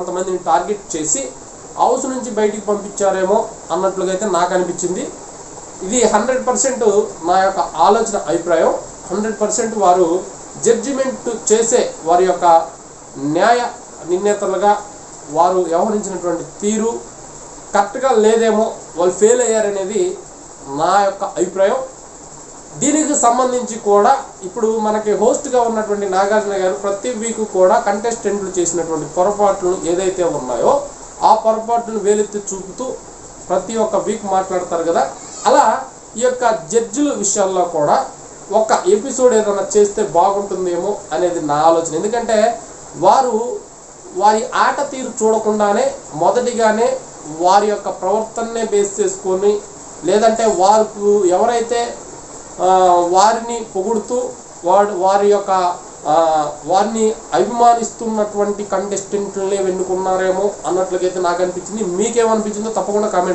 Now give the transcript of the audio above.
కొంతమందిని టార్గెట్ చేసి హౌస్ నుంచి బయటికి పంపించారేమో అన్నట్లుగా అయితే నాకు అనిపించింది ఇది హండ్రెడ్ పర్సెంట్ నా యొక్క ఆలోచన అభిప్రాయం. హండ్రెడ్ పర్సెంట్ వారు జడ్జిమెంట్ చేసే వారి యొక్క న్యాయ నిర్ణేతలుగా వారు వ్యవహరించినటువంటి తీరు కరెక్ట్గా లేదేమో వాళ్ళు ఫెయిల్ అయ్యారనేది నా యొక్క అభిప్రాయం. దీనికి సంబంధించి కూడా ఇప్పుడు మనకి హోస్ట్గా ఉన్నటువంటి నాగార్జున గారు ప్రతి వీక్ కూడా కంటెస్టెంట్లు చేసినటువంటి పొరపాట్లు ఏదైతే ఉన్నాయో ఆ పొరపాట్లను వేలెత్తి చూపుతూ ప్రతి ఒక్క వీక్ మాట్లాడతారు కదా. అలా ఈ యొక్క జడ్జిల విషయాల్లో కూడా ఒక ఎపిసోడ్ ఏదైనా చేస్తే బాగుంటుందేమో అనేది నా ఆలోచన. ఎందుకంటే వారు వారి ఆట తీరు చూడకుండానే మొదటిగానే వారి యొక్క ప్రవర్తననే బేస్ చేసుకొని లేదంటే వారు ఎవరైతే వారిని పొగుడుతూ వాడు వారి యొక్క వారిని అభిమానిస్తున్నటువంటి కంటెస్టెంట్లనే వెన్నుకున్నారేమో అన్నట్లుగైతే నాకు అనిపించింది మీకేమనిపించిందో తప్పకుండా కామెంట్